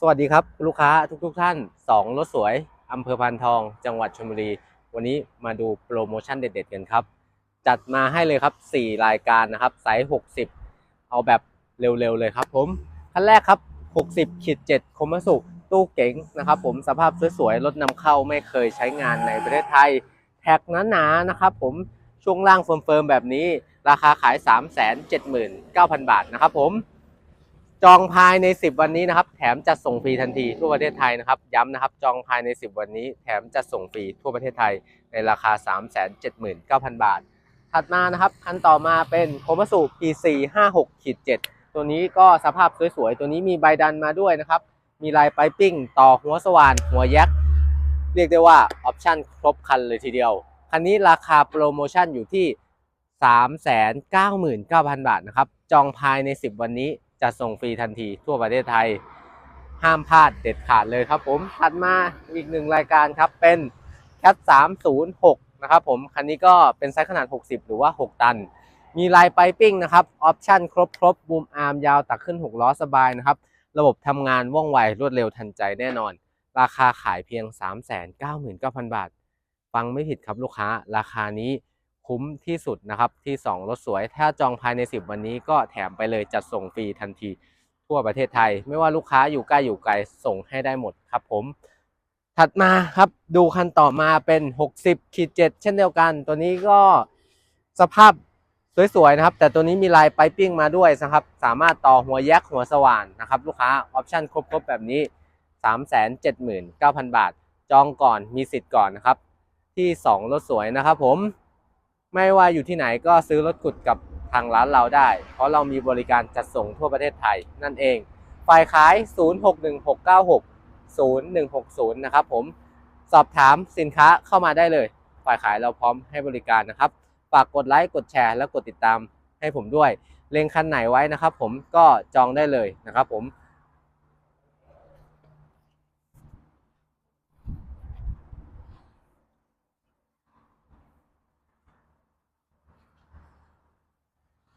สวัสดีครับลูกค้าทุกทท่าน 2 รถสวยอำเภอพานทอง จังหวัดชลบุรี วันนี้มาดูโปรโมชั่นเด็ด ๆ กันครับ จัดมาให้เลยครับ 4 รายการนะครับไซส์ 60 เอาแบบเร็ว ๆ เลยครับผมคันแรกครับ 60ขีด7คมสุตู้เก๋งนะครับผมสภาพสวยๆ รถนำเข้าไม่เคยใช้งานในประเทศไทย แท็กหนาๆนะครับผมช่วงล่างเฟิร์มๆแบบนี้ ราคาขาย 379,000 บาทนะครับผม จองภายใน 10 วันนี้นะครับ แถมจัดส่งฟรีทันทีทั่วประเทศไทยนะครับ ย้ำนะครับ จองภายใน 10 วันนี้ แถมจัดส่งฟรีทั่วประเทศไทยในราคา 379,000 บาท ถัดมานะครับคันต่อมาเป็นโคมัสุ PC 56ขีด7ตัวนี้ก็สภาพสวยๆ ตัวนี้มีใบดันมาด้วยนะครับ มีลายไปปิ้ง ต่อหัวสว่าน หัวแยกเรียกได้ว่าออปชั่นครบคันเลยทีเดียว คันนี้ราคาโปรโมชั่นอยู่ที่ 399,000 บาทนะครับ จองภายใน 10 วันนี้ จะส่งฟรีทันทีทั่วประเทศไทย ห้ามพลาดเด็ดขาดเลยครับผมถัดมาอีกหนึ่งรายการครับเป็น CAT 306นะครับผมคันนี้ก็เป็นไซส์ขนาด 60 หรือว่า 6 ตัน มีลายไปปิ้งนะครับออปชั่นครบครบบูมอาร์มยาวตักขึ้น 6 ล้อสบายนะครับ ระบบทำงานว่องไวรวดเร็วทันใจแน่นอน ราคาขายเพียง 399,000 บาท ฟังไม่ผิดครับลูกค้าราคานี้ คุ้มที่สุดนะครับที่2รถสวย ถ้าจองภายใน 10 วันนี้ก็แถมไปเลยจัดส่งฟรีทันที ทั่วประเทศไทย ไม่ว่าลูกค้าอยู่ใกล้อยู่ไกลส่งให้ได้หมดครับผม ถัดมาครับดูคันต่อมาเป็น 60ขีด7เช่นเดียวกัน ตัวนี้ก็สภาพสวยๆนะครับ แต่ตัวนี้มีลายไปปิ้งมาด้วยนะครับ สามารถต่อหัวแยกหัวสว่านนะครับ ลูกค้าออปชั่นครบๆแบบนี้ 379,000 บาท จองก่อนมีสิทธิ์ก่อนนะครับ ที่ 2 รถสวยนะครับผม ไม่ว่าอยู่ที่ไหนก็ซื้อรถขุดกับทางร้านเราได้ เพราะเรามีบริการจัดส่งทั่วประเทศไทยนั่นเอง ฝ่ายขาย 0616960160 นะครับผม สอบถามสินค้าเข้ามาได้เลย ฝ่ายขายเราพร้อมให้บริการนะครับ ฝากกดไลค์ กดแชร์ และกดติดตามให้ผมด้วย เลงคันไหนไว้นะครับผมก็จองได้เลยนะครับผม